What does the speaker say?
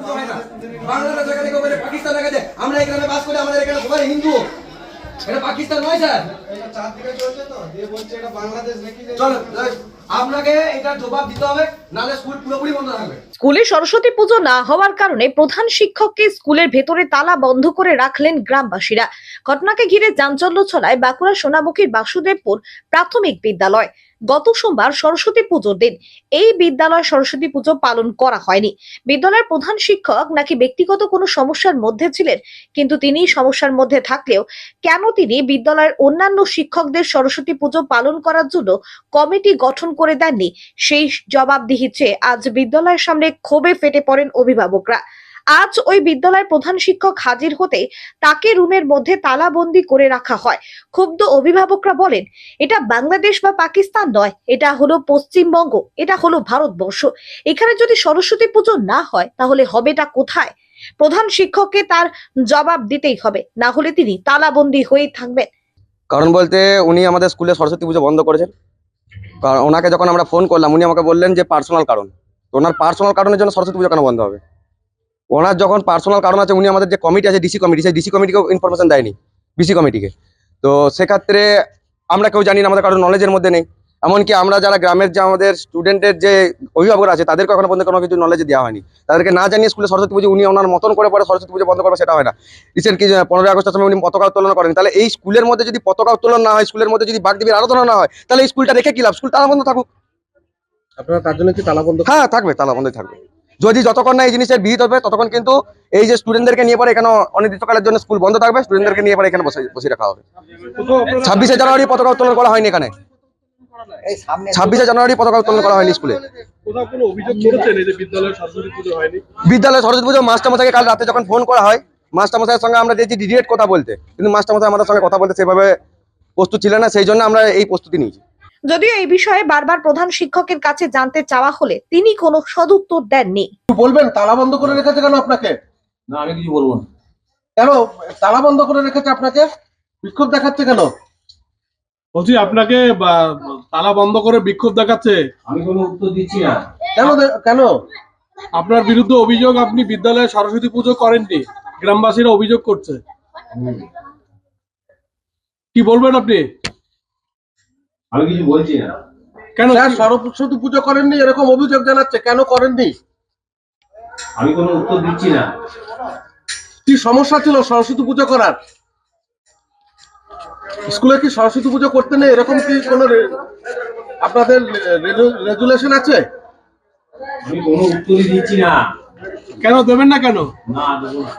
পুজো না। বাংলাদেশ এখানে কেউ বলে পাকিস্তান এখানে আমরা এখানে বাস করি আমাদের এখানে সবাই হিন্দু। এটা পাকিস্তান নয় স্যার। এটা চারদিকে চলছে তো? দিয়ে বলছে এটা বাংলাদেশ নাকি যে- চলো আপনাকে এটার জবাব দিতে হবে নাহলে স্কুল পুরোপুরি বন্ধ থাকবে। স্কুলে সরস্বতী পুজো না হওয়ার কারণে প্রধান শিক্ষককে স্কুলের ভেতরে তালা বন্ধ করে রাখলেন গ্রামবাসীরা। ঘটনাকে ঘিরে চাঞ্চল্য ছড়ায় বাঁকুড়া সোনামুখীর বাসুদেবপুর প্রাথমিক বিদ্যালয়। গত সোমবার সরস্বতী পুজোর দিন এই বিদ্যালয় সরস্বতী পুজো পালন করা হয়নি। বিদ্যালয়ের প্রধান শিক্ষক নাকি ব্যক্তিগত কোনো সমস্যার মধ্যে ছিলেন? কিন্তু তিনি সমস্যার মধ্যে থাকলেও কেন তিনি বিদ্যালয়ের অন্যান্য শিক্ষকদের সরস্বতী পুজো পালন করার জন্য কমিটি গঠন করে দেননি? সেই জবাবদিহি চেয়ে আজ বিদ্যালয়ের সামনে ক্ষোভে ফেটে পড়েন অভিভাবকরা। আজ ওই বিদ্যালয়ের প্রধান শিক্ষক হাজির হতে তাকে রুমের মধ্যে তালাবন্দি করে রাখা হয়। ক্ষুব্ধ অভিভাবকরা বলেন, এটা বাংলাদেশ বা পাকিস্তান নয়, এটা হলো পশ্চিমবঙ্গ, এটা হলো ভারতবর্ষ। এখানে যদি সরস্বতী পুজো না হয়, তাহলে হবেটা কোথায়? প্রধান শিক্ষককে তার জবাব দিতেই হবে, না হলে তিনি তালাবন্দি হয়েই থাকবেন। কারণ বলতে উনি আমাদের স্কুলে সরস্বতী পুজো বন্ধ করেছেন। কারণ ওনাকে যখন আমরা ফোন করলাম, উনি আমাকে বললেন যে পার্সোনাল কারণ। তো ওনার পার্সোনাল কারণের জন্য সরস্বতী পুজো কেন বন্ধ হবে? ওনার যখন পার্সোনাল কারণ আছে উনি আমাদের যে কমিটি আছে ডিসি কমিটি সেই ডিসি কমিটিকেও ইনফরমেশন দেয়নি বিসি কমিটিকে তো সেক্ষেত্রে আমরা কেউ জানি না আমাদের কারও নলেজের মধ্যে নেই। এমনকি আমরা যারা গ্রামের যে আমাদের স্টুডেন্টের যে অভিভাবকরা আছে তাদেরকে এখনও পর্যন্ত কোনো কিছু নলেজ দেওয়া হয়নি। তাদেরকে না জানিয়ে স্কুলে সরস্বতী পুজো উনি ওনার মতন করে পরে সরস্বতী পুজো বন্ধ করবে সেটা হয় না। রিসেন্ট কি পনেরোই আগস্টের সময় উনি পতাকা উত্তোলন করেন। তাহলে এই স্কুলের মধ্যে যদি পতাকা উত্তোলন না হয় স্কুলের মধ্যে যদি বাগদেবীর আরাধনা না হয় তাহলে এই স্কুলটা রেখে কি লাভ? স্কুল তালা বন্ধ থাকুক। আপনারা তার জন্য কি তালা বন্ধ হ্যাঁ থাকবে তালা বন্ধই থাকবে। যদি যতক্ষণ না এই জিনিসের বিহিত হবে ততক্ষণ কিন্তু এই যে স্টুডেন্টদেরকে নিয়ে পরে এখানে অনির্দিষ্টকালের জন্য স্কুল বন্ধ থাকবে স্টুডেন্টদেরকে নিয়ে পরে এখানে বসে বসে রাখা হবে। ছাব্বিশে জানুয়ারি পতাকা উত্তোলন করা হয়নি এখানে। ছাব্বিশে জানুয়ারি পতাকা উত্তোলন করা হয়নি স্কুলে কোথাও কোনো অভিযোগ করেছেন এই যে বিদ্যালয়ে সরস্বতী পুজো হয়নি? বিদ্যালয়ে সরস্বতী পুজো মাস্টারমশাইকে কাল রাতে যখন ফোন করা হয় মাস্টারমশাইয়ের সঙ্গে আমরা দিয়েছি ডিরেক্ট কথা বলতে। কিন্তু মাস্টারমশাই আমাদের সঙ্গে কথা বলতে সেভাবে প্রস্তুত ছিলেন না সেই জন্য আমরা এই প্রস্তুতি নিয়েছি। যদিও এই বিষয়ে বারবার প্রধান শিক্ষকের কাছে জানতে চাওয়া হলে তিনি কোনো সদুত্তর দেননি। বলবেন তালা বন্ধ করে রেখেছে কেন আপনাকে? না আমি কিছু বলব না। কেন? তালা বন্ধ করে রেখেছে আপনাকে? বিক্ষোভ দেখাচ্ছে কেন? বলছি আপনাকে তালা বন্ধ করে বিক্ষোভ দেখাচ্ছে। আমি কোনো উত্তর দিচ্ছি না। কেন কেন? আপনার বিরুদ্ধে অভিযোগ আপনি বিদ্যালয়ে সরস্বতী পুজো করেননি গ্রামবাসীরা অভিযোগ করছে। কি বলবেন আপনি? আমি কিছু বলছি না। কেন স্যার সরস্বতী পুজো করেননি এরকম অভিযোগ জানাচ্ছে কেন করেননি? আমি কোনো উত্তর দিচ্ছি না। কি সমস্যা ছিল সরস্বতী পুজো করার? স্কুলে কি সরস্বতী পুজো করতে নেই? এরকম কি কোনো রে- আপনাদের রেগুলেশন আছে? আমি কোনো উত্তরই দিচ্ছি না। কেন দেবেন না কেন? না দেবো না।